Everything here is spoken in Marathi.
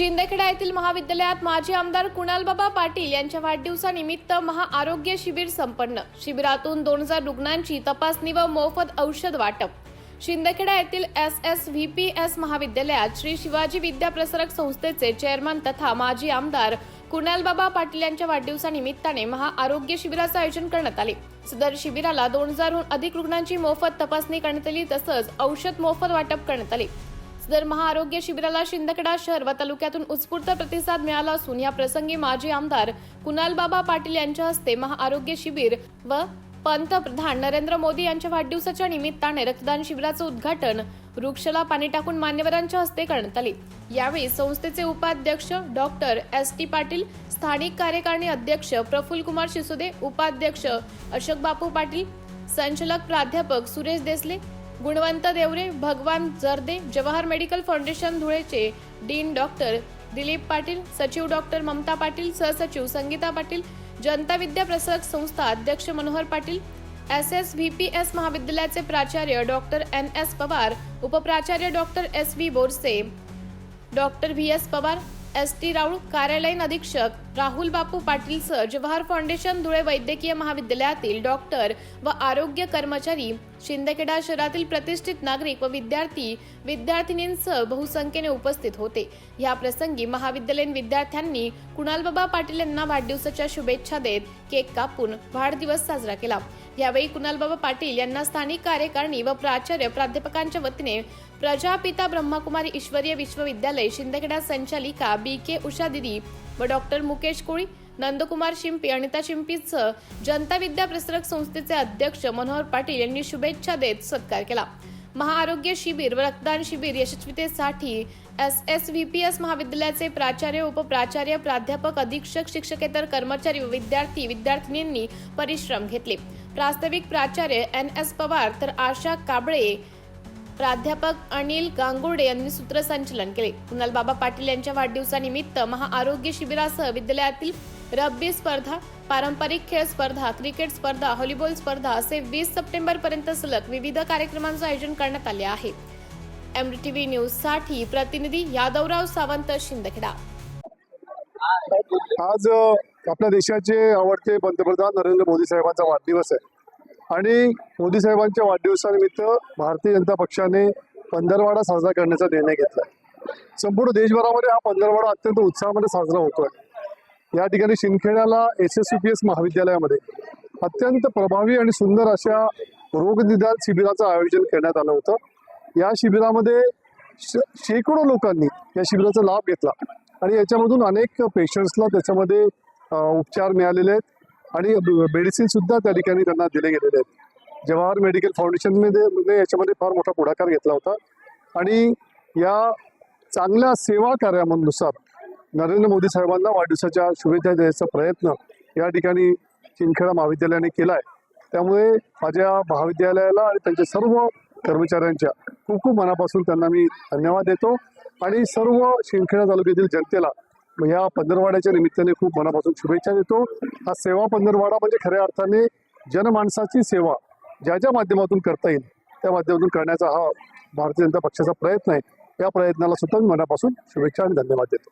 शिंदखेडा येथील महाविद्यालयात माजी आमदार कुणालबाबा पाटील यांच्या वाढदिवसानिमित्त महाआरोग्य शिबिर संपन्न. शिबिरातून दोन हजार रुग्णांची तपासणी व मोफत औषध वाटप. शिंदखेडा येथील S S V P S महाविद्यालयात श्री शिवाजी विद्याप्रसारक संस्थेचे चेअरमन तथा माजी आमदार कुणालबाबा पाटील यांच्या वाढदिवसानिमित्ताने महाआरोग्य शिबिराचे आयोजन करण्यात आले. सदर शिबिराला दोन हजारहून अधिक रुग्णांची मोफत तपासणी करण्यात आली तसंच औषध मोफत वाटप करण्यात आले. सदर महाआरोग्य शिबिराला शिंदखेडा शहर व तालुक्यातून उत्स्फूर्त प्रतिसाद मिळाला असून या प्रसंगी माजी आमदार कुणालबाबा पाटील यांच्या हस्ते महाआरोग्य शिबिर व पंतप्रधान नरेंद्र मोदी यांच्या वाढदिवसाच्या निमित्ताने रक्तदान शिबिराचं उद्घाटन वृक्षला पाणी टाकून मान्यवरांच्या हस्ते करण्यात आले. यावेळी संस्थेचे उपाध्यक्ष डॉक्टर एस टी पाटील स्थानिक कार्यकारिणी अध्यक्ष प्रफुल्ल कुमार शिसोदे उपाध्यक्ष अशोक बापू पाटील संचालक प्राध्यापक सुरेश देसले गुणवंत देवरे भगवान जर्दे जवाहर मेडिकल फाउंडेशन धुळेचे डीन डॉक्टर दिलीप पाटील सचिव डॉक्टर ममता पाटील सहसचिव संगीता पाटील जनता विद्या प्रसारक संस्था अध्यक्ष Manohar Patil S S V P S महाविद्यालयाचे प्राचार्य doctor N S Pawar उपप्राचार्य doctor S V Borse doctor V S Pawar S T Raul कार्यालयीन अधीक्षक राहुल बापू पाटील सर जवाहर फाउंडेशन धुळे वैद्यकीय महाविद्यालयातील डॉक्टर व आरोग्य कर्मचारी शिंदखेडा शहरातील प्रतिष्ठित नागरिक व विद्यार्थी विद्यार्थिनींसह बहुसंख्येने उपस्थित होते. या प्रसंगी महाविद्यालयीन विद्यार्थ्यांनी कुणालबाबा पाटील यांना वाढदिवसाच्या शुभेच्छा देत केक कापून वाढदिवस साजरा केला. यावेळी कुणालबाबा पाटील यांना स्थानिक कार्यकारिणी व प्राचार्य प्राध्यापकांच्या वतीने प्रजापिता ब्रह्मकुमारी ईश्वरीय विश्वविद्यालय शिंदखेडा संचालिका बी के उषा दिदी व डॉक्टर मुकेश कोळी नंदकुमार शिंपी अनिता शिंपीचं जनता विद्या प्रसारक संस्थेचे अध्यक्ष मनोहर पाटील यांनी शुभेच्छा देत सत्कार केला. महाआरोग्य शिबिर व रक्तदान शिबिर यशस्वीतेसाठी S S V P S महाविद्यालयाचे प्राचार्य उपप्राचार्य प्राध्यापक अधीक्षक शिक्षकेतर कर्मचारी व विद्यार्थी विद्यार्थिनींनी परिश्रम घेतले. प्रास्ताविक प्राचार्य एन एस पवार तर आशा काबळे प्राध्यापक अनिल गांगुर्डे यांनी सूत्रसंचलन केले. कुणालबाबा पाटील यांच्या वाढदिवसानिमित्त महाआरोग्य शिबिरासह विद्यालयातील रब्बी स्पर्धा पारंपरिक खेळ स्पर्धा क्रिकेट स्पर्धा व्हॉलीबॉल स्पर्धा असे वीस सप्टेंबर पर्यंत सलग विविध कार्यक्रमांचं आयोजन करण्यात आले आहे. एमडीटीव्ही न्यूजसाठी प्रतिनिधी यादवराव सावंत शिंदखेडा. आज आपल्या देशाचे आवडते पंतप्रधान नरेंद्र मोदी साहेबांचा वाढदिवस आहे. आणि मोदी साहेबांच्या वाढदिवसानिमित्त भारतीय जनता पक्षाने पंधरवाडा साजरा करण्याचा निर्णय घेतला संपूर्ण देशभरामध्ये हा पंधरवाडा अत्यंत उत्साहामध्ये साजरा होतोय. या ठिकाणी शिंदखेड्याला एस एस पी एस महाविद्यालयामध्ये अत्यंत प्रभावी आणि सुंदर अशा रोगनिदान शिबिराचं आयोजन करण्यात आलं होतं. या शिबिरामध्ये श- शेकडो लोकांनी या शिबिराचा लाभ घेतला. आणि याच्यामधून अनेक पेशंट्सला त्याच्यामध्ये उपचार मिळालेले आहेत. आणि मेडिसिन सुद्धा त्या ठिकाणी त्यांना दिले गेलेले आहेत. जवाहर मेडिकल फाउंडेशनमध्ये मध्ये याच्यामध्ये फार मोठा पुढाकार घेतला होता. आणि या चांगल्या सेवा कार्यानुसार नरेंद्र मोदी साहेबांना वाढदिवसाच्या शुभेच्छा द्यायचा प्रयत्न या ठिकाणी चिंखेडा महाविद्यालयाने केला आहे त्यामुळे माझ्या महाविद्यालयाला आणि त्यांच्या सर्व कर्मचाऱ्यांच्या खूप खूप मनापासून त्यांना मी धन्यवाद देतो. आणि सर्व शिंदखेडा तालुक्यातील जनतेला ह्या पंधरवाड्याच्या निमित्ताने खूप मनापासून शुभेच्छा देतो. हा सेवा पंधरवाडा म्हणजे खऱ्या अर्थाने जनमाणसाची सेवा ज्या ज्या माध्यमातून करता येईल त्या माध्यमातून करण्याचा हा भारतीय जनता पक्षाचा प्रयत्न आहे. या प्रयत्नाला सुद्धा मी मनापासून शुभेच्छा आणि धन्यवाद देतो.